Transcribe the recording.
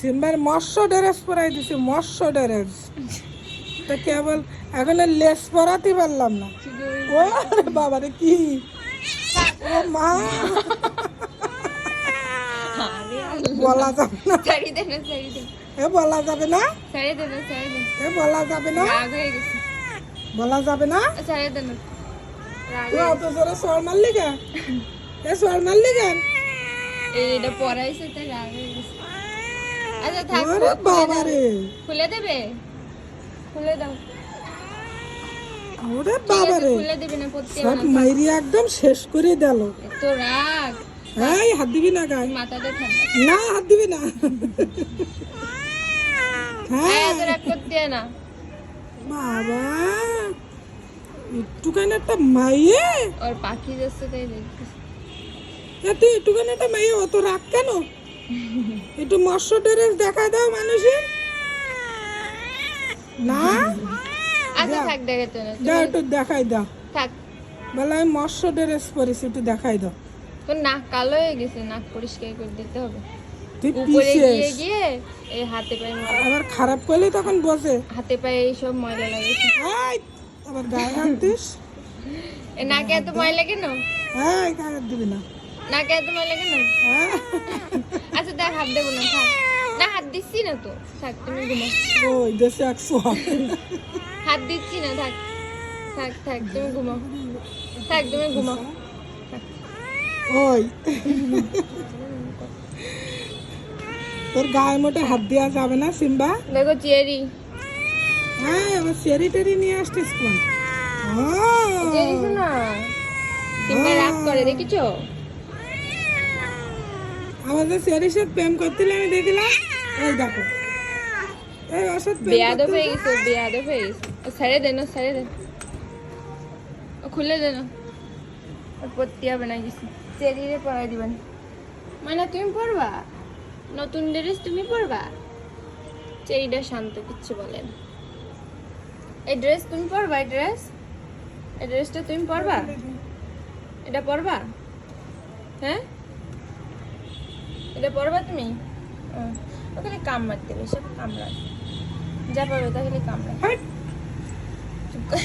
সিম্বার মৎস্য ড্রেস পরাই দিছে মৎস্য ড্রেস। তো কেবল এখন লেস পরাতে পারলাম না। ও বাবা রে কি? ও মা। বলা যাবে না। এ বলা যাবে না? এ বলা যাবে না? হয়ে বলা যাবে না? তুই অত জোরে সর মারলি কেন? এ সর মারলি কেন? এইটা পরাইছে তাই রাগ আচ্ছা থাক বাবা রে খুলে দেবে? খুলে দাও। ওরে বাবা রে খুলে দেবে না পড়তে সব মাইরি একদম শেষ করে দিল। এত রাগ। এই হাত দিবি না গায়ে। মাথাটা ঠান্ডা না হাত দিবি না। হ্যাঁ হ্যাঁ। এত রাগ করতে না। বাবা একটুখানি একটা মাইয়ে। পাখি যাচ্ছে তাই দেখতেছি। তুই একটুখানি একটা মাইয়ে অত রাগ কেন? একটু মৎস্য ড্রেস দেখায় দাও মানুষের। না? আচ্ছা থাক দেখাতে না। দাও একটু দেখাই দাও। থাক। বলে আমি মৎস্য ড্রেস পরেছি একটু দেখাই দাও। তোর নাক কালো হয়ে গেছে নাক পরিষ্কার করে দিতে হবে। উপরে গিয়ে গিয়ে এই হাতে পায়ে আবার খারাপ করলে তখন বসে। হাতে পায়ে এইসব ময়লা লাগাইছে এই, আবার গায়ে হাত দিস। এ নাকে এত ময়লা কেন? হ্যাঁ গায়ে হাত দিবি না। নাকে এত ময়লা কেন হ্যাঁ আচ্ছা দেখ হাত দেবো না থাক। না হাত দিচ্ছি না তো। থাক তুমি ঘুমাও। ওই দেশে একশো হাত। দিচ্ছি না থাক। থাক থাক তুমি ঘুমাও। থাক তুমি ঘুমাও। ওই। তোর গায়ে মোটে হাত দেওয়া যাবে না সিম্বা? দেখো চেরি। হ্যাঁ এবার সেরি টেরি নিয়ে আসতিস কোন? চেরি শোনা? সিম্বা রাগ করে দেখিছো? আমাদের সেরির সাথে প্রেম করতে আমি দেখলাম। এই দেখো। এই সাথে বেয়াদব হয়ে গেছে বেয়াদব হয়ে গেছে। ছেড়ে দে না ছেড়ে দে। ও খুলে দে না। ওর পড়তে হবে না কিছু। চেরিরে পড়াই দিবেন মানে তুমি পড়বা? নতুন ড্রেস তুমি পড়বা? চেরিটা শান্ত কিচ্ছু বলে না। এই ড্রেস তুমি পরবা এই ড্রেস? এই ড্রেসটা তুমি পরবা এটা পরবা হ্যাঁ? এটা পরবা তুমি ওখানে কাম মারতে হবে সব কামড়া যা পাবে তাহলে কামড়া! চুপ করে?